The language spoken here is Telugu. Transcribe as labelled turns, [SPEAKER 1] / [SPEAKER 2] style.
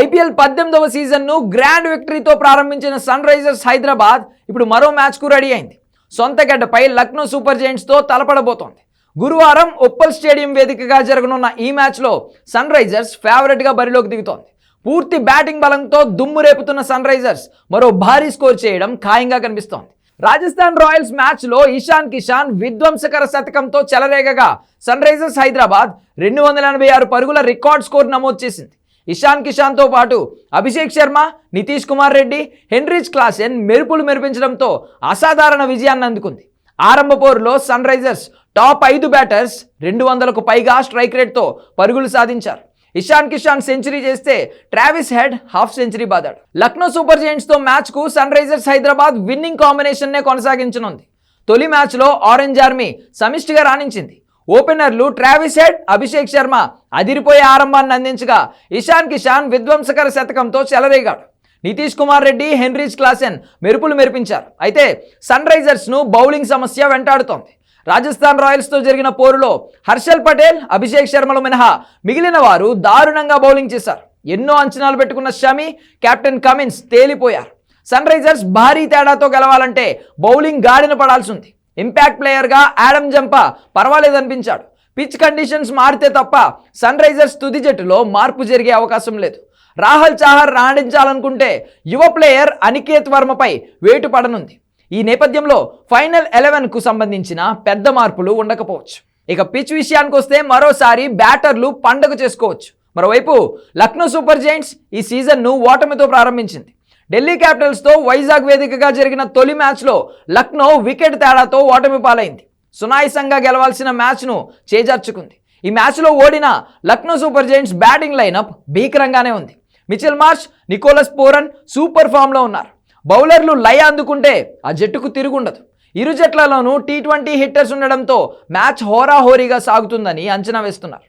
[SPEAKER 1] ఐపీఎల్ పద్దెనిమిదవ సీజన్ను గ్రాండ్ విక్టరీతో ప్రారంభించిన సన్ రైజర్స్ హైదరాబాద్ ఇప్పుడు మరో మ్యాచ్కు రెడీ అయింది. సొంత గడ్డపై లక్నో సూపర్ జైంట్స్తో తలపడబోతోంది. గురువారం ఉప్పల్ స్టేడియం వేదికగా జరగనున్న ఈ మ్యాచ్లో సన్ రైజర్స్ ఫేవరెట్గా బరిలోకి దిగుతోంది. పూర్తి బ్యాటింగ్ బలంతో దుమ్ము రేపుతున్న సన్ రైజర్స్ మరో భారీ స్కోర్ చేయడం ఖాయంగా కనిపిస్తోంది. రాజస్థాన్ రాయల్స్ మ్యాచ్లో ఇషాన్ కిషాన్ విధ్వంసకర శతకంతో చెలరేగగా సన్ రైజర్స్ హైదరాబాద్ రెండు వందల ఎనభై ఆరు పరుగుల రికార్డ్ స్కోర్ నమోదు చేసింది. ఇషాన్ కిషాన్తో పాటు అభిషేక్ శర్మ నితీష్ కుమార్ రెడ్డి హెన్రీచ్ క్లాసెన్ మెరుపులు మెరిపించడంతో అసాధారణ విజయాన్ని అందుకుంది. ఆరంభ పోరులో సన్ రైజర్స్ టాప్ ఐదు బ్యాటర్స్ రెండు వందలకు పైగా స్ట్రైక్ రేట్తో పరుగులు సాధించారు. ఇషాన్ కిషాన్ సెంచరీ చేస్తే ట్రావిస్ హెడ్ హాఫ్ సెంచరీ బాదాడు. లక్నో సూపర్ జైంట్స్తో మ్యాచ్కు సన్ రైజర్స్ హైదరాబాద్ విన్నింగ్ కాంబినేషన్నే కొనసాగించనుంది. తొలి మ్యాచ్లో ఆరెంజ్ ఆర్మీ సమిష్టిగా రాణించింది. ఓపెనర్లు ట్రావిస్ హెడ్ అభిషేక్ శర్మ అదిరిపోయే ఆరంభాన్ని అందించగా ఇషాన్ కిషాన్ విధ్వంసకర శతకంతో చెలరేగాడు. నితీష్ కుమార్ రెడ్డి హెన్రీస్ క్లాసెన్ మెరుపులు మెరిపించారు. అయితే సన్ రైజర్స్ను బౌలింగ్ సమస్య వెంటాడుతోంది. రాజస్థాన్ రాయల్స్తో జరిగిన పోరులో హర్షల్ పటేల్ అభిషేక్ శర్మలు మినహా మిగిలిన వారు దారుణంగా బౌలింగ్ చేశారు. ఎన్నో అంచనాలు పెట్టుకున్న షమి కెప్టెన్ కమిన్స్ తేలిపోయారు. సన్ రైజర్స్ భారీ తేడాతో గెలవాలంటే బౌలింగ్ గాడిన పడాల్సి ఉంది. ఇంపాక్ట్ ప్లేయర్గా యాడమ్ జంపా పర్వాలేదనిపించాడు. పిచ్ కండిషన్స్ మారితే తప్ప సన్ రైజర్స్ తుది జట్టులో మార్పు జరిగే అవకాశం లేదు. రాహుల్ చాహర్ రాణించాలనుకుంటే యువ ప్లేయర్ అనికేత్ వర్మపై వేటు పడనుంది. ఈ నేపథ్యంలో ఫైనల్ ఎలెవెన్కు సంబంధించిన పెద్ద మార్పులు ఉండకపోవచ్చు. ఇక పిచ్ విషయానికి వస్తే మరోసారి బ్యాటర్లు పండగ చేసుకోవచ్చు. మరోవైపు లక్నో సూపర్ జైంట్స్ ఈ సీజన్ను ఓటమితో ప్రారంభించింది. ఢిల్లీ క్యాపిటల్స్తో వైజాగ్ వేదికగా జరిగిన తొలి మ్యాచ్లో లక్నో వికెట్ తేడాతో ఓటమి పాలైంది. సునాయసంగా గెలవాల్సిన మ్యాచ్ను చేజార్చుకుంది. ఈ మ్యాచ్లో ఓడిన Lucknow super giants batting lineup భీకరంగానే ఉంది. Mitchell Marsh Nicholas Pooran super ఫామ్లో ఉన్నారు. బౌలర్లు లయ అందుకుంటే ఆ జట్టుకు తిరుగుండదు. ఇరు జట్లలోనూ టీ ట్వంటీ హిట్టర్స్ ఉండడంతో మ్యాచ్ హోరాహోరీగా సాగుతుందని అంచనా వేస్తున్నారు.